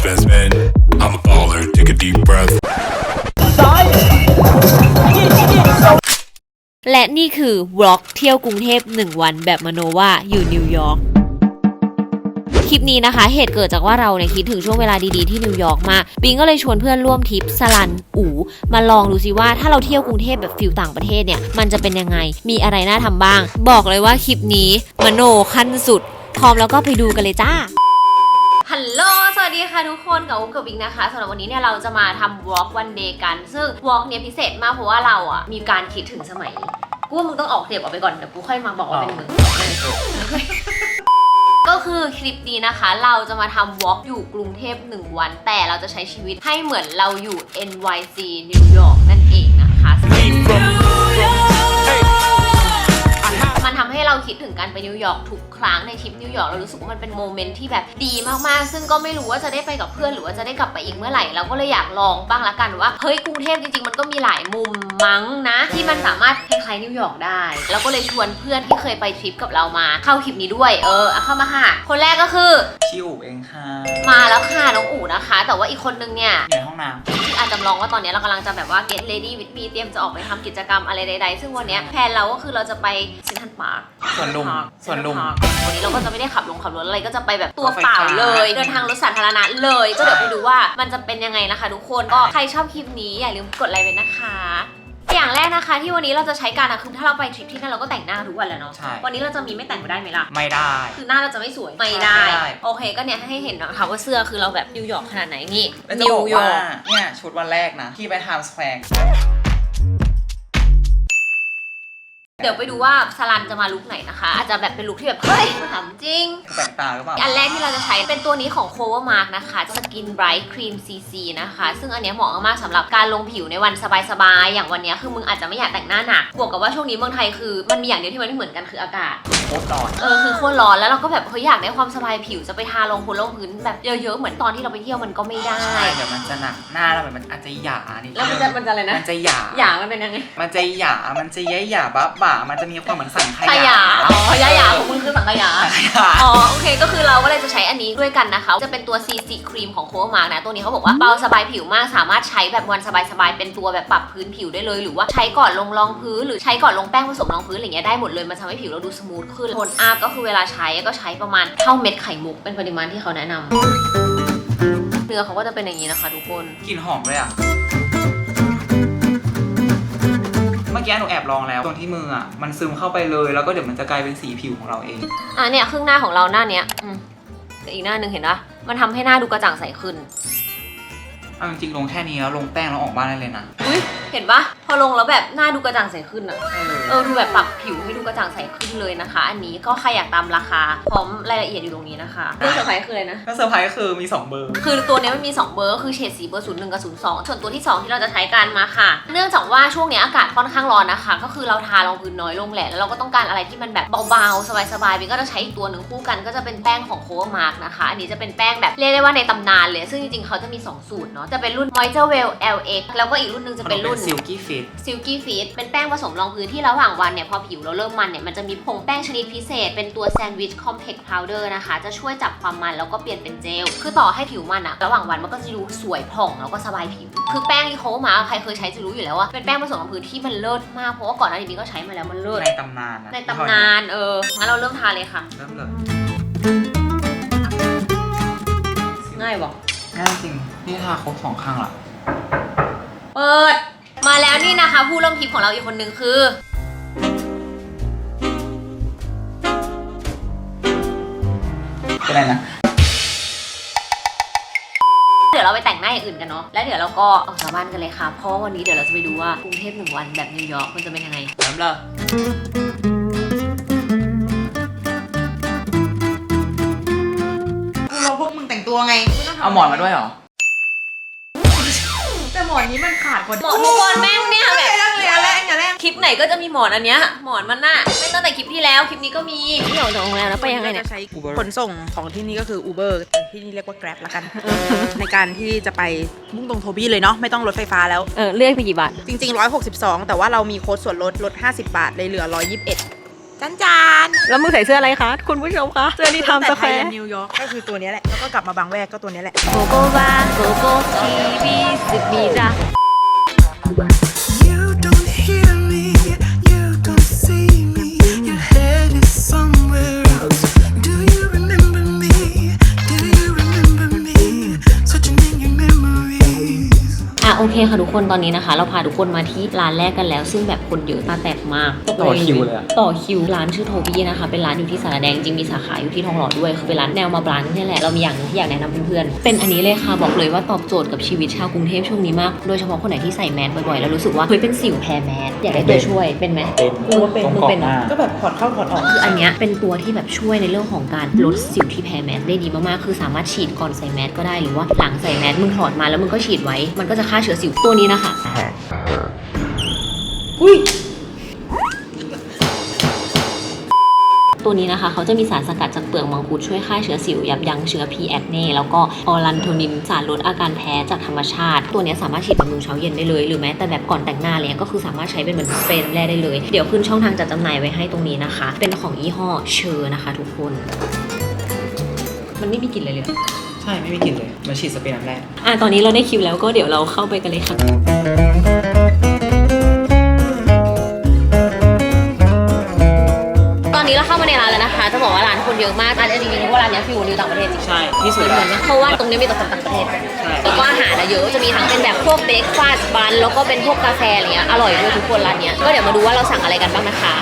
spin, spin. I'm a baller, take a deep breath. และนี่คือวล็อกเที่ยวกรุงเทพ 1 วันแบบมโนว่าอยู่นิวยอร์กคลิปนี้นะคะ เหตุเกิดจากว่าเราเนี่ยคิดถึงช่วงเวลาดีๆที่นิวยอร์กมากปิงก็เลยชวนเพื่อนร่วมทริปสลันอูมาลองดูซิว่าถ้าเราเที่ยวกรุงเทพแบบฟิลต่างประเทศเนี่ย มันจะเป็นยังไง มีอะไรน่าทำบ้าง บอกเลยว่าคลิปนี้มโนขั้นสุด พร้อมแล้วก็ไปดูกันเลยจ้าฮัลโหลสวัส ดีค่ะทุกคนกับอุ๊บกับวิงนะคะสำหรับวันนี้เนี่ยเราจะมาทำวอล์กวันเดย์กัน ซึ่งวอล์กเนี่ยพิเศษมากเพราะว่าเราอะมีการคิดถึงสมัยกูว่ามึงต้องออกเทปออกไปก่อนเดี๋ยวกูค่อยมาบอกว่าเป็นมึง ก็คือคลิปนี้นะคะ เราจะมาทำวอล์กอยู่กรุงเทพ 1 วัน แต่เราจะใช้ชีวิตให้เหมือนเราอยู่ NYC นิวยอร์กนั่นเองนะคะ มันทำให้เราคิดถึงการไปนิวยอร์กทุก ครั้งในทริปนิวยอร์กเรารู้สึกว่ามันเป็นโมเมนต์ที่แบบดีมากๆ ซึ่งก็ไม่รู้ว่าจะได้ไปกับเพื่อนหรือว่าจะได้กลับไปอีกเมื่อไหร่เราก็เลยอยากลองบ้างละกันว่าเฮ้ยกรุงเทพจริงๆ มันก็มีหลายมุมมั้งนะ ที่มันสามารถคล้ายๆนิวยอร์กได้ แล้วก็เลยชวนเพื่อนที่เคยไปทริปกับเรามา เข้าคลิปนี้ด้วย เออเอาเข้ามาค่ะ คนแรกก็คือ ชิวเองค่ะมาแล้วค่ะน้องอู๋นะคะ แต่ว่าอีกคนนึงเนี่ย อยู่ในห้องน้ที่อาจจำลองว่าตอนนี้เรากำลังจะแบบว่า get ready with me เตรียมจะออกไปทำกิจกรรมอะไรใดๆ ซึ่งวันเนี้ยแพลนเราก็คือเราจะไปเซนทรัลพาร์คำส่วนลุมส่วนลุมวันนี้เราก็จะไม่ได้ขับลงขับรถอะไรก็จะไปแบบตัวรถไฟเปล่าฟ้าเลย เดินทางรถสาธารณะเลย ก็เดี๋ยวไปดูว่ามันจะเป็นยังไงนะคะ ทุกคนก็ใครชอบคลิปนี้อย่าลืมกดไลค์ไว้นะคะอย่างแรกนะคะที่วันนี้เราจะใช้การอะคือถ้าเราไปทริปที่นั่นเราก็แต่งหน้าทุกวันแหล้วเนาะใช่วันนี้เราจะมีไม่แต่งก็ได้ไหมล่ะไม่ได้ คือหน้าเราจะไม่สวยไม่ได้ไม่ได้ โอเคก็เนี่ยให้เห็นนะคะว่าเสื้อคือเราแบบนิวยอร์กขนาดไหนนี่แล้วจะนิบวอกยอว่าร์กเนี่ยชุดวันแรกนะที่ไปไทม์สแควร์ เดี๋ยวไปดูว่าสลันจะมาลุคไหนนะคะ อาจจะแบบเป็นลุคที่แบบ เฮ้ยถามจริงแปลกตาหรือเปล่าอันแรกที่เราจะใช้เป็นตัวนี้ของ Cover Mark นะคะ Skin Bright Cream CC นะคะ ซึ่งอันเนี้ยเหมาะมากๆสำหรับการลงผิวในวันสบายๆ อย่างวันเนี้ยคือมึงอาจจะไม่อยากแต่งหน้าหนัก บวกกับว่าช่วงนี้เมืองไทยคือมันมีอย่างเดียวที่มันไม่เหมือนกันคืออากาศ โคตรร้อน เออคือโคตรร้อนแล้วเราก็แบบเฮ้ยอยากได้ความสบายผิวจะไปทาลงพื้นลงพื้นแบบเยอะๆเหมือนตอนที่เราไปเที่ยวมันก็ไม่ได้ ใช่เดี๋ยวมันจะหนักหน้าแล้วมันอาจจะหยานิดแล้วมันจะมันจะอะไรนะมันจะหยาหยางมันเป็นยังไง มันจะหยา มันจะแย่หยาบ้าบ่ามันจะมีความเหมือนสังขขยะอ๋อยาหยาของมึงคือสังขยา สังขยา อ๋อโอเคก็คือเราก็เลยจะใช้อันนี้ด้วยกันนะคะ จะเป็นตัว CC ครีมของโคมาร์กนะ ตัวนี้เขาบอกว่าเบาสบายผิวมากสามารถใช้แบบวันสบายๆ เป็นตัวแบบปรับพื้นผิวได้เลย หรือว่าใช้ก่อนลงรองพื้น หรือใช้ก่อนลงแป้งผสมรองพื้นอะไรเงี้ยได้หมดเลย มันทำให้ผิวเราดูสมูทขึ้นโทนอัพก็คือเวลาใช้ก็ใช้ประมาณเท่าเม็ดไข่มุกเป็นปริมาณที่เขาแนะนำเนื้อเขาก็จะเป็นอย่างนี้นะคะ ทุกคน กลิ่นหอมเลยอะ มื่อกี้หนูแอบลองแล้ว ตรงที่มืออะมันซึมเข้าไปเลยแล้วก็เดี๋ยวมันจะกลายเป็นสีผิวของเราเอง อะเนี่ยครึ่งหน้าของเราหน้าเนี้ยอืมแต่อีกหน้าหนึ่งเห็นปะมันทำให้หน้าดูกระจ่างใสขึ้นเอาจริงๆลงแค่นี้แล้วลงแป้งแล้วออกบ้านได้เลยนะ อุ้ยเห็นปะพ อลงแล้วแบบหน้าดูกระจ่างใสขึ้นอะใช่เลยเออดูแบบปรับผิวให้ดูกระจ่างใสขึ้นเลยนะคะ อันนี้ก็ใครอยากตามราคาพร้อมรายละเอียดอยู่ตรงนี้นะคะเรื่องเซอร์ไพรส์คืออะไรนะ ก็เซอร์ไพรส์ก็คือมี 2 เบอร์ คือตัวเนี้ยมันมี 2 เบอร์ก็คือเฉดสีเบอร์0 1กับ0 2ส่วนตัวที่ 2 ที่เราจะใช้กันมาค่ะ เนื่องจากว่าช่วงเนี้ยอากาศค่อนข้างร้อนนะคะ ก็คือเราทารองพื้นน้อยลงแหละแล้วเราก็ต้องการอะไรที่มันแบบเบาๆสบายๆบินก็จะใช้อีกตัวหนึ่งคู่กันก็จะเป็นแป้งของโคเวอร์มาร์กนะคะ อันนี้จะเป็นแป้งแบบเรียกได้ว่าในตำนานเลย ซึ่งจริงๆเขาจะมี 2 สูตรเนาะจะเป็นรุ่น Moisture Well LX แล้วก็อีกรุ่นหนึงจะเป็นรุ่นซิลกี้ฟิตซิลกี้ฟีดเป็นแป้งผสมรองพื้นที่ระหว่างวันเนี่ยพอผิวเราเริ่มมันเนี่ยมันจะมีผงแป้งชนิดพิเศษ เป็นตัวแซนด์วิชคอมเพล็กซ์พาวเดอร์นะคะ จะช่วยจับความมันแล้วก็เปลี่ยนเป็นเจล คือต่อให้ผิวมันอะระหว่างวันมันก็จะดูสวยผ่องแล้วก็สบายผิว คือแป้งที่เขามาใครเคยใช้จะรู้อยู่แล้วว่าเป็นแป้งผสมรองพื้นที่มันเลิศมากเพราะว่าก่อนหน้านี้ก็ใช้มาแล้วมันเลิศในตำนานอะในตำนานเอองั้นเราเริ่มทาเลยค่ะ เริ่มเลยง่ายบอกง่ายจริงนี่ทาครบสองข้างละเปิด มาแล้วนี่นะคะ ผู้ร่วมทริปของเราอีกคนนึงคือเป็นไรนะ เดี๋ยวเราไปแต่งหน้าอย่างอื่นกันเนาะ แล้วเดี๋ยวเราก็ออกจากบ้านกันเลยค่ะ เพราะว่าวันนี้เดี๋ยวเราจะไปดูว่ากรุงเทพหนึ่งวันแบบนิวยอร์กมันจะเป็นยังไงเริ่มเลยกูรอพวกมึงแต่งตัวไงไม่ต้งทำเอาหมอนมาด้วยเหรอแต่ห มอนนี้มันขาดกว่าหมอนทุกคนแม่งเนี่ยแบบอย่าแรกอย่าแรกอย่าแรกคลิปไหนก็จะมีหมอนอันเนี้ยหมอนมันน่ะไม่ตั้งแต่คลิปที่แล้วคลิปนี้ก็มีเดี๋ยวจะโรงแรมแล้วไปยังไงเนี่ย จะใช้ขนส่งของที่นี่ก็คือ Uber แต่ที่นี่เรียกว่า Grab ละกัน ในการที่จะไปมุ่งตรงโทบี้เลยเนาะไม่ต้องรถไฟฟ้าแล้ว เออเลือกไปกี่บาท จริง ๆ 162 แต่ว่าเรามีโค้ดส่วนลดลด 50 บาทเลยเหลือ 121 จานจานแล้วมึงใส่เสื้ออะไรคะ คุณผู้ชมคะ เสื้อที่ทำสแต่แคไทยร์ยันนิวยอร์กก็คือตัวเนี้ยแหละ แล้วก็กลับมาบางแวกก็ตัวเนี้ยแหละโกโกวาโกโกทีวีสิบมีจ้ะ You don't hear me, you don't see me. Your head is somewhere else. โอเคค่ะทุกคนตอนนี้นะคะ เราพาทุกคนมาที่ร้านแรกกันแล้ว ซึ่งแบบคนเยอะตาแตกมากต่อคิวเลยอะต่อคิวร้านชื่อโทบี้นะคะ เป็นร้านอยู่ที่สารแดงจริงมีสาขาอยู่ที่ทองหล่อด้วยคือเป็นร้านแนวมาบลันนี่แหละเรามีอย่างหนึงที่อยากแนะนำเพื่อนๆเป็นอันนี้เลยค่ะบอกเลยว่าตอบโจทย์กับชีวิตชาวกรุงเทพช่วงนี้มากโดยเฉพาะคนไหนที่ใส่แมสบ่อยๆแล้วรู้สึกว่าเฮ้ยเป็นสิวแพ้แมสอยากได้ตัวช่วยเป็นไหมเป็นกูว่าเป็นตรงมึงกรอบเป็นหเหรน้าอก็แบบถอดเข้าถอดออกคืออันเนี้ยเป็นตัวที่แบบช่วยในเรื่องของการลดสิวที่แพ้แมสได้ดีมากๆคือสามารถฉีดก่อนใส่แมสก็ได้หรือว่าหลังใส่แมสมึงถอดมาแล้วมึงก็ฉีดไว้มันก็จะฆ่าเชื้อสิวตัวนี้นะคะ อุ้ยตัวนี้นะคะเขาจะมีสารสกัดจากเปลือกมังคุดช่วยฆ่าเชื้อสิว ยับยั้งเชื้อ P. acne แล้วก็ออรันโทนินสารลดอาการแพ้จากธรรมชาติ ตัวเนี้ยสามารถฉีดบำรุงเช้าเย็นได้เลย หรือแม้แต่แบบก่อนแต่งหน้าเลยก็คือสามารถใช้เป็นเหมือนสเปรย์น้ำแร่ได้เลย เดี๋ยวขึ้นช่องทางจัดจำหน่ายไว้ให้ตรงนี้นะคะ เป็นของยี่ห้อเชอร์นะคะ ทุกคน มันไม่มีกลิ่นเลยเลยใช่ไม่มีกลิ่นเลยมันฉีดสเปรย์น้ำแรกอะตอนนี้เราได้คิวแล้วก็เดี๋ยวเราเข้าไปกันเลยค่ะตอนนี้เราเข้ามาในร้านแล้วนะคะ จะบอกว่าร้านคนเยอะมากอันจริงๆว่าร้านเนี้ยฟิวนิวต่างประเทศจริงใช่ที่สุดเหแล้มืวอนนะเพราะว่าตรงนี้มีแต่คนต่างประเทศใช่แล้วก็อาหารอะเยอะจะมีทั้งเป็นแบบพวกเบรกฟาสต์บันแล้วก็เป็นพวกกาแฟอะไรเงี้ยอร่อยด้วยทุกคนร้านเนี้ยก็เดี๋ยวมาดูว่าเราสั่งอะไรกันบ้างนะคะ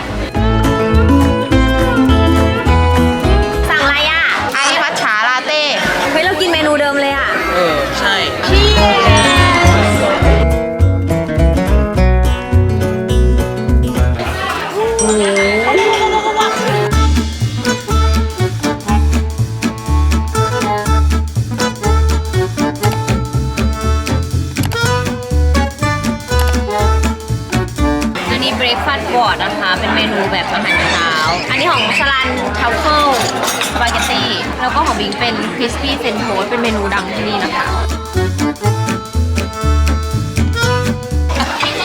เต้เฮ้ยเรากินเมนูเดิมเลยอะ เออ ใช่ อันนี้เบรกฟาสต์บอร์ดนะคะ เป็นเมนูแบบอาหารเช้า อันนี้ของสลันทาวเฟิลเกตตี้ แล้วก็ของบิงเป็นคริสปี้เซนโทสเป็นเมนูดังที่นี่นะคะ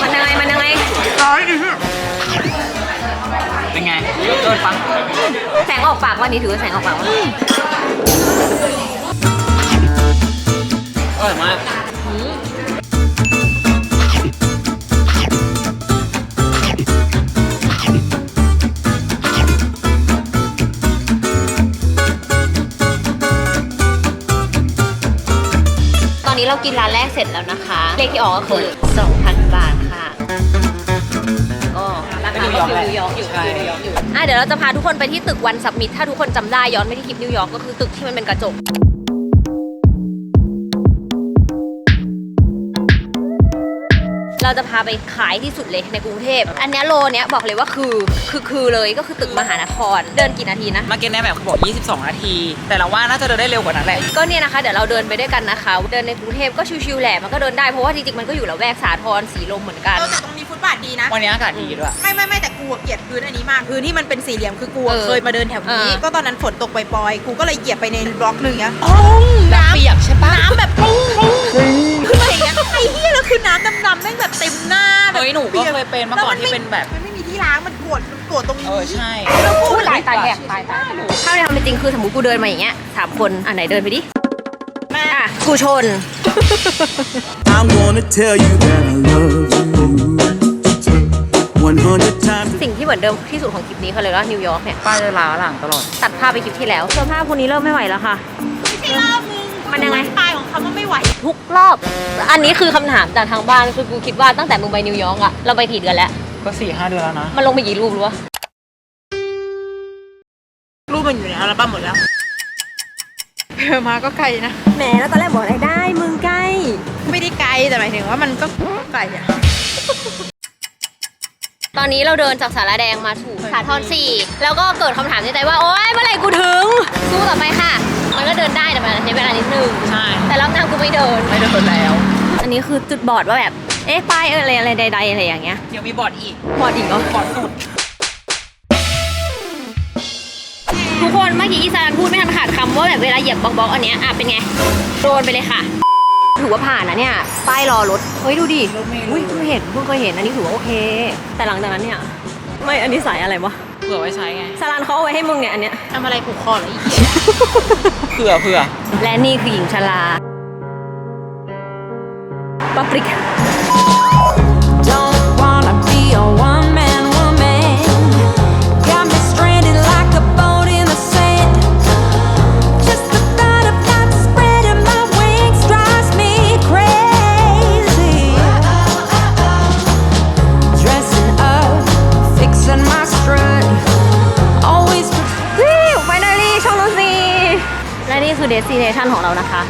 มันยังไงมันยังไงเป็นไงเกินปังแสงออกปากวันนี้ถือว่าแสงออกปากวะอร่อยมาก นี้เรากินร้านแรกเสร็จแล้วนะคะ เลขที่ออกก็คือ 2,000 บาทค่ะก็ราคาก็คือนิวยอร์กอยู่ใช่ นิวยอร์กอยู่อะเดี๋ยวเราจะพาทุกคนไปที่ตึกวันสับมิทถ้าทุกคนจำได้ย้อนไปที่คลิปนิวยอร์กก็คือตึกที่มันเป็นกระจก เราจะพาไปขายที่สุดเลยในกรุงเทพ อันเนี้ยโลเนี้ยบอกเลยว่าคือคือคือเลยก็คือตึกมหานคร เดินกี่นาทีนะ มาเก็ตในแบบเขาบอก 22 นาที แต่เราว่าน่าจะเดินได้เร็วกว่านั้นแหละ ก็เนี่ยนะคะเดี๋ยวเราเดินไปด้วยกันนะคะ เดินในกรุงเทพก็ชิวๆแหละมันก็เดินได้เพราะว่าจริงๆมันก็อยู่ละแวกสาทรสีลมเหมือนกันเออแต่ตรงนี้ฟุตบาทดีนะ วันนี้อากาศดีด้วย ไม่ไม่ไม่แต่กูอะเกลียดพื้นอันนี้มากพื้นที่มันเป็นสี่เหลี่ยมคือกูอะเออเคยมาเดินแถวนี้ เออ ก็ตอนนั้นฝนตกปล่อยๆกูก็เลยเหยียบไปในบล็อกหนึ่งเนี้ย น้ำเปียกใช่ปะน้ำแบบปุ้งปุ้งขึ้น ยหนูก็เคยเป็นเมื่อก่อนที่เป็นแบบ มันไม่มีที่ล้างมันปวดมันปวดตรงนี้เออใช่แล้วกูตายตายแหกตายตายถ้าในความเป็นจริงคือสมมติกูเดินมาอย่างเงี้ยสามคนอะไหนเดินไปดิอะกูชน I'm gonna tell you that I love you 100 times. สิ่งที่เหมือนเดิมที่สุดของคลิปนี้เขาเลยว่านิวยอร์กเนี่ยป้าจะล้าหลังตลอด ตัดภาพไปคลิปที่แล้วเสื้อผ้าคนนี้เริ่มไม่ไหวแล้วค่ะ ไม่ใช่รอบ มึงมันยังไงตายของเขามันไม่ไหว ทุกรอบ อันนี้คือคำถามจากทางบ้านคือกูคิดว่าตั้งแต่มึงไปนิวยอร์กอะเราไปกี่เดือนแล้ว ก็4ี่ห้าเดือนแล้วนะ มันลงไปกี่รูปรู้ปะรูปมันอยู่ในอัลบั้มหมดแล้วเออมาก็ไกลนะ แหมแล้วตอนแรกบอกอะไรได้มึงใกล้ ไม่ได้ไกลแต่หมายถึงว่ามันก็ไกลอะ ตอนนี้เราเดินจากสารแดงมาถูกสาทรสี่แล้วก็เกิดคำถามในใจว่า โอ๊ยเมื่อไหร่กูถึงสู้ต่อไปค่ะ มันก็เดินได้แต่มันใช้เวลานิดนึงใช่ แต่รอบหน้ากูไม่เดิน ไม่เดินแล้ว อันนี้คือจุดบอดว่าแบบ เอ๊ะป้ายเอออะไรอะไรใดๆอะไรอย่างเงี้ย เดี๋ยวมีบอร์ดอีก บอดอีกเหรอ บอร์ดสุด ทุกคนเมื่อกี้อีสานพูดไม่ทันขาดคำว่าแบบเวลาเหยียบบล็อกๆอันเนี้ยอะเป็นไง โดนไปเลยค่ะ ถือว่าผ่านนะเนี่ย ป้ายรอรถ เฮ้ยดูดิอุ้ยเพิ่งเห็นเพิ่งเคยเห็นอันนี้ถือว่าโอเค แต่หลังจากนั้นเนี่ย ไม่อันนี้สายอะไรวะ เผื่อไว้ใช้ไงสลันเขาเอาไว้ให้มึงเนี่ยอันเนี้ย ทำอะไรผูกคอเหรออีก เผื่อเผื่อและนี่คือหญิงชราปาปริกา เดส i เนชันของเรานะคะ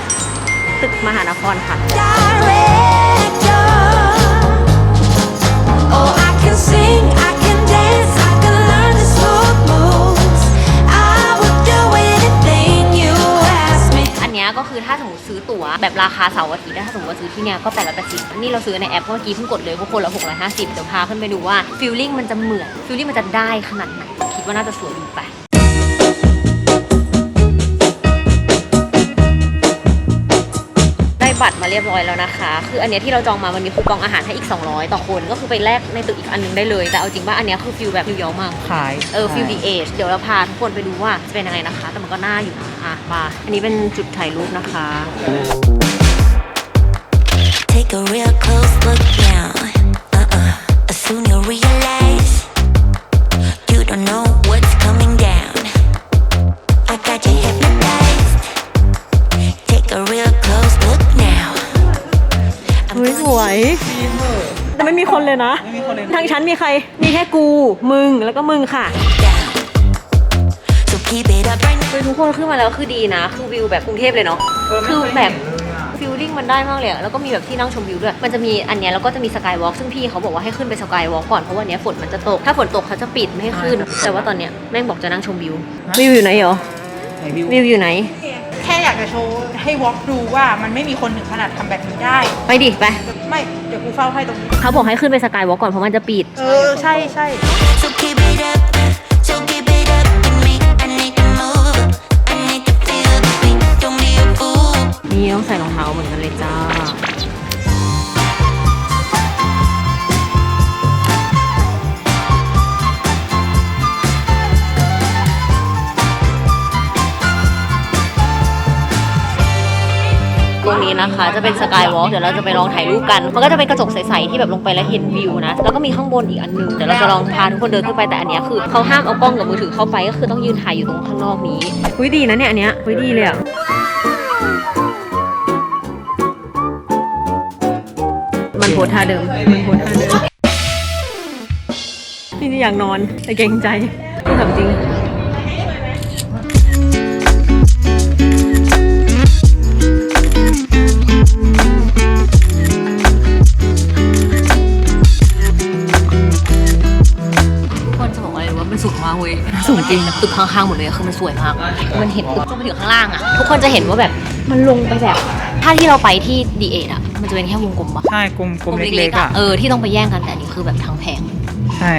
ตึกมหานครค่ะ director. Oh, I can sing, I can dance, I can learn the smooth moves. I would do anything you ask me. อันเนี้ยก็คือถ้าสมมติซื้อตั๋วแบบราคาเสาร์อาทิตย์นะถ้าสมมติว่าซื้อที่เนี้ยก็880นี่เราซื้อในแอปเมื่อกี้เพิ่งกดเลยก็คนละ650เดี๋ยวพาขึ้นไปดูว่าฟิลลิ่งมันจะเหมือนฟิลลิ่งมันจะได้ขนาดไหนคิดว่าน่าจะสวยอยู่ไป บัตรมาเรียบร้อยแล้วนะคะ คืออันเนี้ยที่เราจองมามันมีคูปองอาหารให้อีก 200 ต่อคน ก็คือไปแลกในตึกอีกอันนึงได้เลย แต่เอาจริงว่าอันเนี้ยคือฟิลแบบนิวยอร์กมาก ขายเออฟิลดีเอชเดี๋ยวเราพาทุกคนไปดูว่าจะเป็นยังไงนะคะ แต่มันก็น่าอยู่นะอะมาอันนี้เป็นจุดถ่ายรูปนะคะ Take a real close look now. Uh-uh. Soon you'll realize เลยนะ ไม่มีคนเลยทางชั้นมีใคร มีแค่กู มึง แล้วก็มึงค่ะ down. So keep it up right now. เฮ้ยทุกคนขึ้นมาแล้วคือดีนะ คือวิวแบบกรุงเทพเลยเนาะคือแบบฟิลลิ่งมันได้มากเลยอะแล้วก็มีแบบที่นั่งชมวิวด้วย มันจะมีอันเนี้ยแล้วก็จะมีสกายวอล์กซึ่งพี่เขาบอกว่าให้ขึ้นไปสกายวอล์กก่อน เพราะวันเนี้ยฝนมันจะตก ถ้าฝนตกเขาจะปิดไม่ให้ขึ้น แต่ว่าตอนเนี้ยแม่งบอกจะนั่งชมวิว วิวอยู่ไหนเหรอ ไหนวิววิวอยู่ไหน แค่อยากจะโชว์ให้วอล์กดูว่ามันไม่มีคนถึงขนาดทำแบบนี้ได้ ไปดิไป ไม่ เดี๋ยวกูเฝ้าให้ตรงนี้ เขาบอกให้ขึ้นไปสกายวอล์กก่อนเพราะมันจะปิด เออ ใช่ใช่ So keep it up. So keep it up with me. I need to move. I need to feel the beat. Don't be a fool. นี่ต้องใส่รองเท้าเหมือนกันเลยจ้า นี้นะคะ จะเป็นสกายวอล์กเดี๋ยวเราจะไปลองถ่ายรูปกัน มันก็จะเป็นกระจกใสๆที่แบบลงไปแล้วเห็นวิวนะ แล้วก็มีข้างบนอีกอันนึง เดี๋ยวเราจะลองพาทุกคนเดินขึ้นไปแต่อันเนี้ยคือเขาห้ามเอากล้องกับมือถือเข้าไปก็คือต้องยืนถ่ายอยู่ตรงข้างนอกนี้อุ้ยดีนะเนี่ยอันเนี้ยอุ้ยดีเลยอะมันโพสท่าเดิมมันโพสท่าเดิมนี่อยากนอนแต่เกรงใจพูดถามจริง สูงมากเว้ยสูงจริงแบบตึกข้างๆหมดเลยอะคือมันสวยมาก มันเห็นตึกจนไปถึงข้างล่างอะทุกคนจะเห็นว่าแบบมันลงไปแบบ ถ้าที่เราไปที่ดีเอทอะมันจะเป็นแค่วงกลมปะใช่กลมกลมเล็กๆอะเออที่ต้องไปแย่งกันแต่อันนี้คือแบบทั้งแผงใช่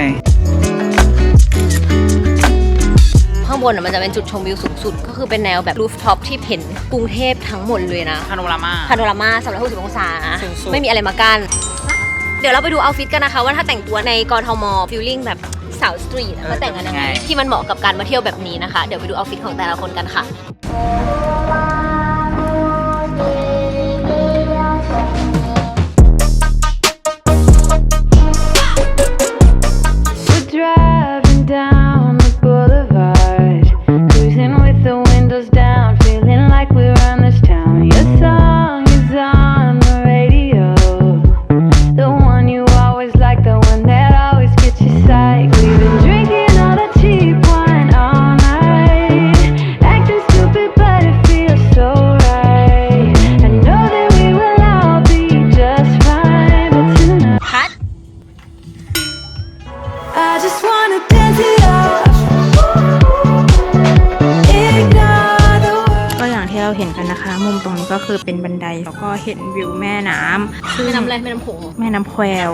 ข้างบนอะมันจะเป็นจุดชมวิวสูงสุด ก็คือเป็นแนวแบบรูฟท็อปที่เห็นกรุงเทพทั้งหมดเลยนะพาโนรามาพาโนรามา360องศาสูงสุดไม่มีอะไรมากั้นเดี๋ยวเราไปดูเอาท์ฟิตกันนะคะ ว่าถ้าแต่งตัวในกรทมฟิลลิ่งแบบ สาวสตรีทอะเขาแต่งกันยังไงที่มันเหมาะกับการมาเที่ยวแบบนี้นะคะ เดี๋ยวไปดูเอาท์ฟิตของแต่ละคนกันค่ะ เราเห็นกันนะคะ มุมตรงนี้ก็คือเป็นบันไดแล้วก็เห็นวิวแม่น้ำซึ่งไม่น้ำอะไรไม่น้ำผงแม่น้ำแควว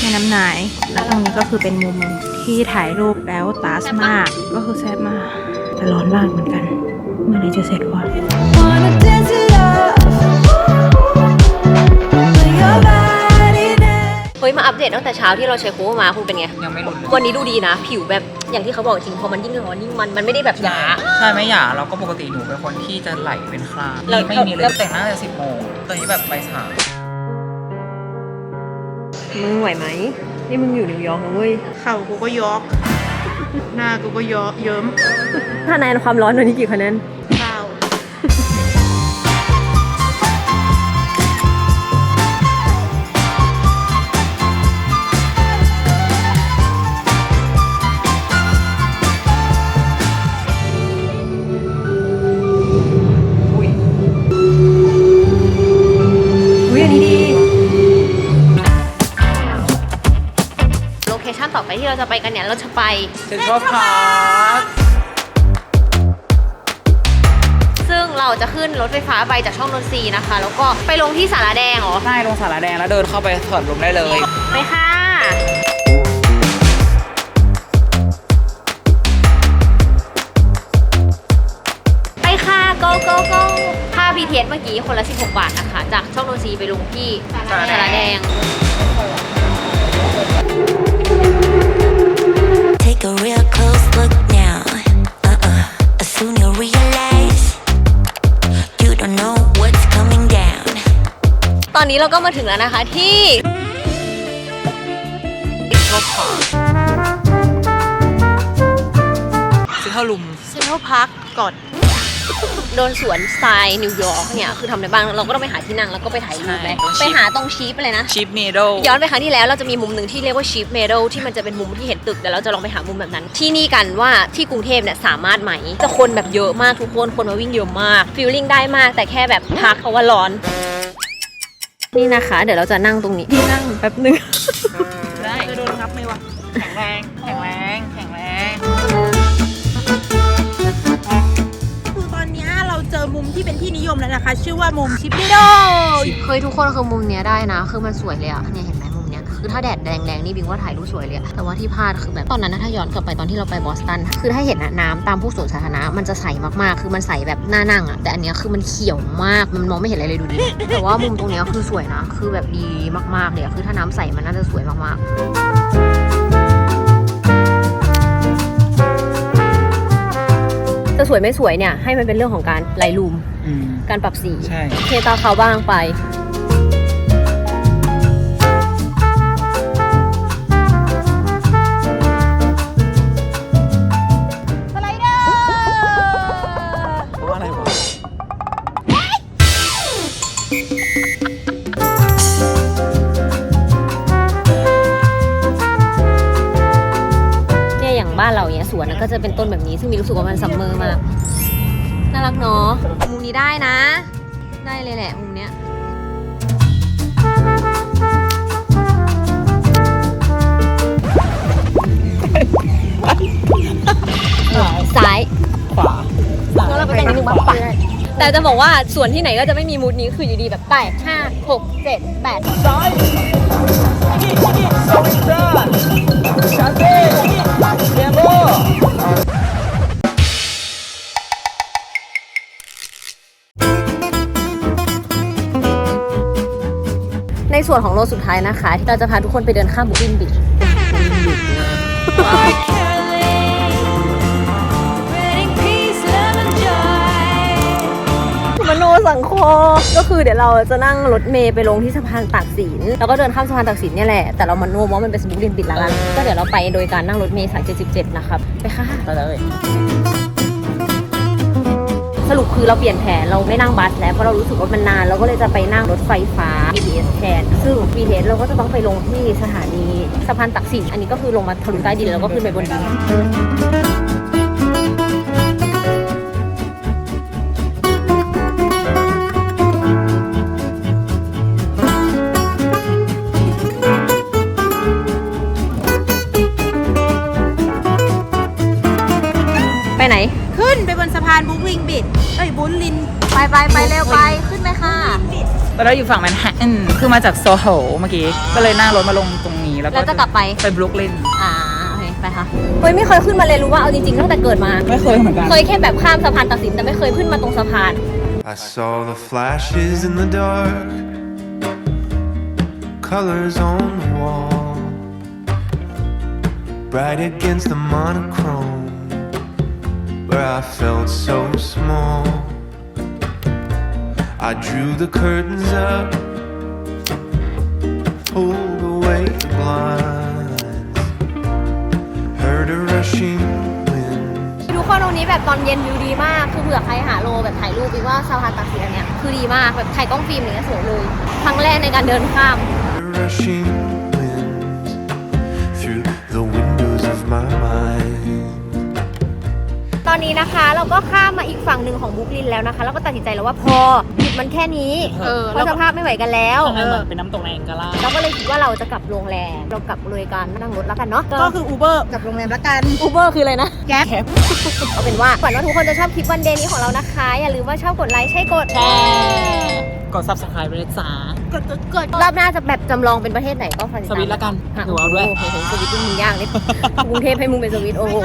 แม่น้ำนาย แล้วตรงนี้ก็คือเป็นมุมที่ถ่ายรูปแล้วตาสมากก็คือแซ่บมากแต่ร้อนมากเหมือนกัน เมื่อไหรจะเสร็จวะ ฮ้ยมาอัปเดตตั้งแต่เช้าที่เราใช้โค้กมาคุณเป็นไง ยังไม่หลุดเลยวันนี้ดูดีนะ ผิวแบบอย่างที่เขาบอกจริงพอมันยิ่งร้อนยิ่งมันมันไม่ได้แบบหยา ใช่ไม่หยาเราก็ปกติหนูเป็นคนที่จะไหลเป็นคราบแล้วไม่มีเลแล้ยวแต่งหน้าแต่สิบโมงตอนนี้แบบบ่ายสามมึงไหวไหมนี่มึงอยู่นิวยอร์กนะเว้ยเข่ากูก็ยอก หน้ากูก็ยอกเยิ้มคะแนนความร้อนวันนี้กี่คะแนนข้า เราจะไปกันเนี่ยเราจะไปเซ็นทรัลพาร์คซึ่งเราจะขึ้นรถไฟฟ้าไปจากช่องนนทรีย์นะคะ แล้วก็ไปลงที่สารแดงเหรอ ใช่ลงสาราแดงแล้วเดินเข้าไปถอดลมได้เลย ไปค่ะไปค่ะ go go go ค่า BTS เมื่อกี้คนละ 16 บาทนะคะ จากช่องนนทรีย์ไปลงที่สารแดง a real close look now. Uh-uh. Soon you'll realize you don't know what's coming down. ตอนนี้เราก็มาถึงแล้วนะคะที่ซื้อข้าวลุมเซ็นทรัลพาร์คก่อน โดนสวนสไตล์นิวยอร์กเนี่ยคือทำอะไรบ้างเราก็ต้องไปหาที่นั่งแล้วก็ไปถ่ายรูปไหมใช่ต้องไปหาตรงชีพอะไรนะ ชิปเนโดย้อนไปครั้งที่แล้วเราจะมีมุมหนึ่งที่เรียกว่าชีฟเม d ด e ที่มันจะเป็นมุมที่เห็นตึกแต่เราจะลองไปหามุมแบบนั้น ที่นี่กันว่าที่กรุงเทพเนี่ยสามารถไหมแต่คนแบบเยอะมากทุกคนคนมาวิ่งเยอะมากฟีลลิ่งได้มาก แต่แค่แบบพักเพราะว่าร้อน นี่นะคะ เดี๋ยวเราจะนั่งตรงนี้ที่นั่งแป๊บนึงได้จะโดนงับไหมวะแข็งแรง ที่เป็นที่นิยมแล้วนะคะ ชื่อว่ามุมชิปดิโดเคยทุกคนคือมุมเนี้ยได้นะ คือมันสวยเลยอะเนี่ยเห็นไหมมุมเนี้ยคือถ้าแดดแดงๆนี่บิงว่าถ่ายรูปสวยเลยอะแต่ว่าที่พลาดคือแบบตอนนั้นนะถ้าย้อนกลับไปตอนที่เราไปบอสตันคือถ้าเห็นอะน้ำตามพวกสวนสาธารณะมันจะใสมากๆ คือมันใสแบบหน้านั่งอะแต่อันเนี้ยคือมันเขียวมากมันมองไม่เห็นอะไรเลยดูดิแต่ว่ามุมตรงเนี้ยคือสวยนะ คือแบบดีมากๆเลยอะคือถ้าน้ำใสมันน่าจะสวยมากๆ สวยไม่สวยเนี่ยให้มันเป็นเรื่องของการไลท์รูม อืม การปรับสีใช่ เทตาเขาบ้างไป วนนะก็จะเป็นต้นแบบนี้ซึ่งมีรู้สึกว่ามันซัมเมอร์มากน่ารักเนาะมุมนี้ได้นะ ได้เลยแหละมุมเนี้ยซ้ายขวางั้นเราไปแต่งนิดนึงบ้างปะแต่จะบอกว่าส่วนที่ไหนก็จะไม่มีมูดนี้คืออยู่ดีแบบแปดห้าหกเจ็ดแปดใน ส่วนของโลสุดท้ายนะคะ ที่เราจะพาทุกคนไปเดินข้ามบุกินบิชมโนสังคมก็คือเดี๋ยวเราจะนั่งรถเมย์ไปลงที่สะพานตากสินแล้วก็เดินข้ามสะพานตากสินเนี่ยแหละ แต่เรามโนว่ามันเป็นสบุกลินบิดแล้วกันก็เดี๋ยวเราไปโดยการนั่งรถเมย์สาย77นะครับไปค่ะ ไปเลย รุปคือเราเปลี่ยนแผนเราไม่นั่งบัสแล้วเพราะเรารู้สึกว่ามันนานเราก็เลยจะไปนั่งรถไฟฟ้า BTS แทนซึ่ง BTS เราก็จะต้องไปลงที่สถานีสะพานตักสินอันนี้ก็คือลงมาทะลุใต้ดินแล้วก็ขึ้นไปบนดิน ไปไปไปเร็วไปขึ้นไปค่ะตอนแรกอยู่ฝั่งแมนฮัตตันคือมาจากโซโหเมื่อกี้ ก็เลยนั่งรถมาลงตรงนี้แล้วก็แล้วจะกลับไป ไปบรุกลินอ่าโอเคไปค่ะเฮ้ยไม่เคยขึ้นมาเลยรู้ว่าเอาจริงๆตั้งแต่เกิดมา ไม่เคยเหมือนกันเคยแค่แบบข้ามสะพานตักสินแต่ไม่เคยขึ้นมาตรงสะพาน I saw the flashes in the dark, colors on the wall. right against the monochrome where I felt so small. I drew the curtains up, pulled away the blinds, heard a rushing wind. ทุกคนตรงนี้แบบตอนเย็นวิวดีมาก คือเผื่อใครหาโลแบบถ่ายรูปวิวว่าสะพานตากสินอันเนี้ยคือดีมากแบบถ่ายกล้องฟิล์มอย่างเงี้ยสวยเลย ครั้งแรกในการเดินข้าม A rushing นนี้นะคะ เราก็ข้ามมาอีกฝั่งหนึ่งของบรุกลินแล้วนะคะแล้วก็ตัดสินใจแล้วว่าพอหยุดมันแค่นี้เออเพราะสภาพไม่ไหวกันแล้วข้างในมันเป็นน้ำตกในแองกาลาเราก็เลยคิดว่าเราจะกลับโรงแรมเรากลับโดยการนั่งรถแล้วกันเนาะก็คืออูเบอร์กับโรงแรมละกันอูเบอร์คืออะไรนะแก๊ปเอาเป็นว่าฝันว่าทุกคนจะชอบคลิปวันเดย์นี้ของเรานะคะ อย่าลืมว่าชอบกดไลค์ใช่กดแชร์กด subscribe ไปเลยจ้ากดกดกดรอบหน้าจะแบบจำลองเป็นประเทศไหนก็ฟังติดสตามวิตช์ละกันอะหนูเอาด้วยโอ้โหสวิตช์มึงยากเลยกรุงเทพให้มึงเป็นสวิตช์โอ้โห